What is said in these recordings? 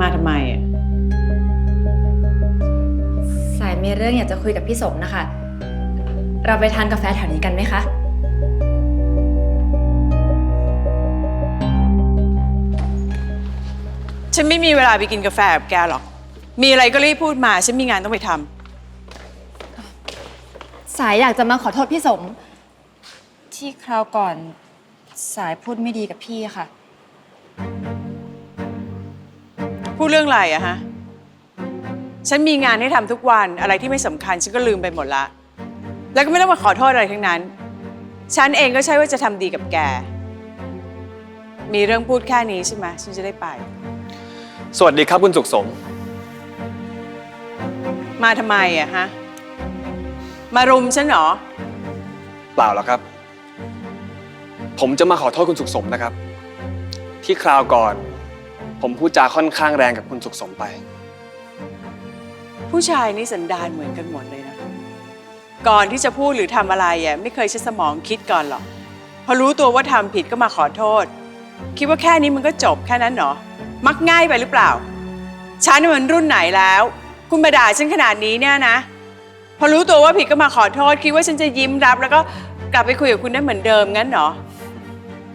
มาทำไมอะ สายมีเรื่องอยากจะคุยกับพี่สมนะคะ เราไปทานกาแฟแถวนี้กันไหมคะ ฉันไม่มีเวลาไปกินกาแฟกับแกหรอก มีอะไรก็รีบพูดมา ฉันมีงานต้องไปทำสายอยากจะมาขอโทษพี่สม ที่คราวก่อนสายพูดไม่ดีกับพี่ค่ะ พูดเรื่องอะไรอะฮะ ฉันมีงานให้ทำทุกวันอะไรที่ไม่สำคัญฉันก็ลืมไปหมดละ แล้วก็ไม่ต้องมาขอโทษอะไรทั้งนั้น ฉันเองก็ใช่ว่าจะทำดีกับแก มีเรื่องพูดแค่นี้ใช่ไหมฉันจะได้ไป สวัสดีครับคุณสุขสม มาทำไมอะฮะ มารุมฉันเหรอ เปล่าหรอกครับ ผมจะมาขอโทษคุณสุขสมนะครับ ที่คราวก่อน ผมพูดจาค่อนข้างแรงกับคุณสุขสมไป ผู้ชายนี่สันดานเหมือนกันหมดเลยนะ ก่อนที่จะพูดหรือทำอะไรอะไม่เคยใช้สมองคิดก่อนหรอก พอรู้ตัวว่าทำผิดก็มาขอโทษ คิดว่าแค่นี้มันก็จบแค่นั้นเหรอ มักง่ายไปหรือเปล่า ฉันมันรุ่นไหนแล้ว คุณมาด่าฉันขนาดนี้เนี่ยนะ พอรู้ตัวว่าผิดก็มาขอโทษ คิดว่าฉันจะยิ้มรับ แล้วก็กลับไปคุยกับคุณได้เหมือนเดิมงั้นเหรอ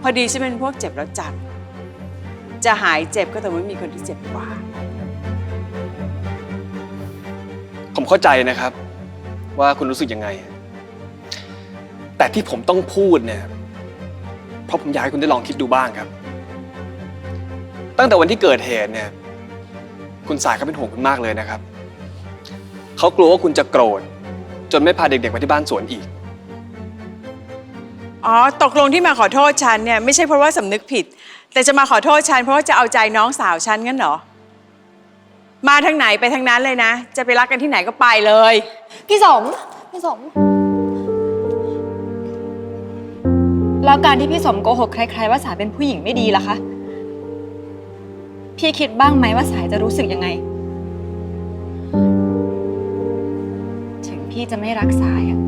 พอดีฉันเป็นพวกเจ็บแล้วจำ จะหายเจ็บก็แต่ไม่มีคนที่เจ็บกว่า ผมเข้าใจนะครับ ว่าคุณรู้สึกยังไง แต่ที่ผมต้องพูดเนี่ย เพราะผมอยากให้คุณได้ลองคิดดูบ้างครับ ตั้งแต่วันที่เกิดเหตุเนี่ย คุณสายเขาเป็นห่วงคุณมากเลยนะครับ เขากลัวว่าคุณจะโกรธ จนไม่พาเด็กๆไปที่บ้านสวนอีก อ๋อ ตกลงที่มาขอโทษฉันเนี่ย ไม่ใช่เพราะว่าสำนึกผิด แต่จะมาขอโทษฉันเพราะว่าจะเอาใจน้องสาวฉันงั้นเหรอ มาทางไหนไปทางนั้นเลยนะ จะไปรักกันที่ไหนก็ไปเลย พี่สม พี่สม แล้วการที่พี่สมโกหกใครๆว่าสายเป็นผู้หญิงไม่ดีล่ะคะ พี่คิดบ้างไหมว่าสายจะรู้สึกยังไง ถึงพี่จะไม่รักสายอะ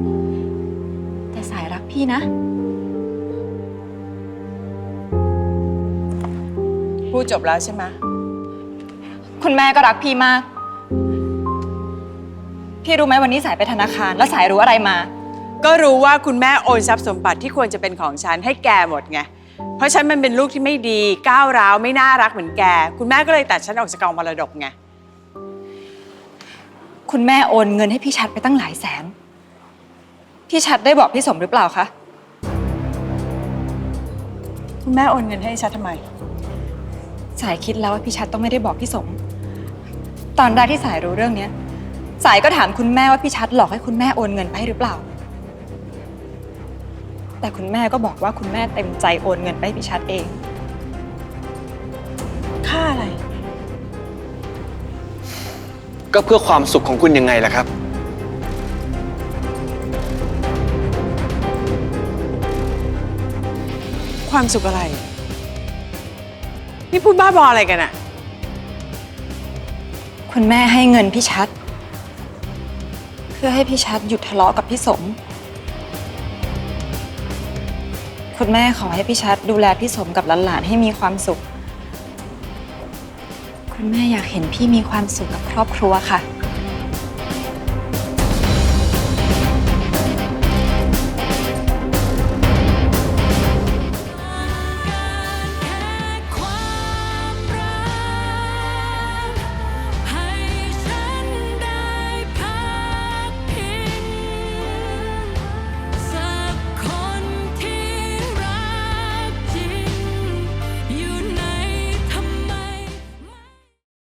แต่สายรักพี่นะ พูดจบแล้วใช่ไหมคุณแม่ก็รักพี่มาก พี่รู้ไหมวันนี้สายไปธนาคาร แล้วสายรู้อะไรมา ก็รู้ว่าคุณแม่โอนทรัพย์สมบัติที่ควรจะเป็นของฉันให้แกหมดไง เพราะฉันมันเป็นลูกที่ไม่ดี ก้าวร้าวไม่น่ารักเหมือนแก คุณแม่ก็เลยตัดฉันออกจากกองมรดกไง คุณแม่โอนเงินให้พี่ชัดไปตั้งหลายแสน พี่ชัดได้บอกพี่สมหรือเปล่าคะ คุณแม่โอนเงินให้ฉันทำไม สายคิดแล้วว่าพี่ชัดต้องไม่ได้บอกพี่สม ตอนแรกที่สายรู้เรื่องเนี้ย สายก็ถามคุณแม่ว่าพี่ชัดหลอกให้คุณแม่โอนเงินไปให้หรือเปล่า แต่คุณแม่ก็บอกว่าคุณแม่เต็มใจโอนเงินไปให้พี่ชัดเอง ค่าอะไร ก็เพื่อความสุขของคุณยังไงล่ะครับ ความสุขอะไร นี่พูดบ้าบออะไรกันอะคุณแม่ให้เงินพี่ชัด เพื่อให้พี่ชัดหยุดทะเลาะกับพี่สม คุณแม่ขอให้พี่ชัดดูแลพี่สมกับหลานๆให้มีความสุข คุณแม่อยากเห็นพี่มีความสุขกับครอบครัวค่ะ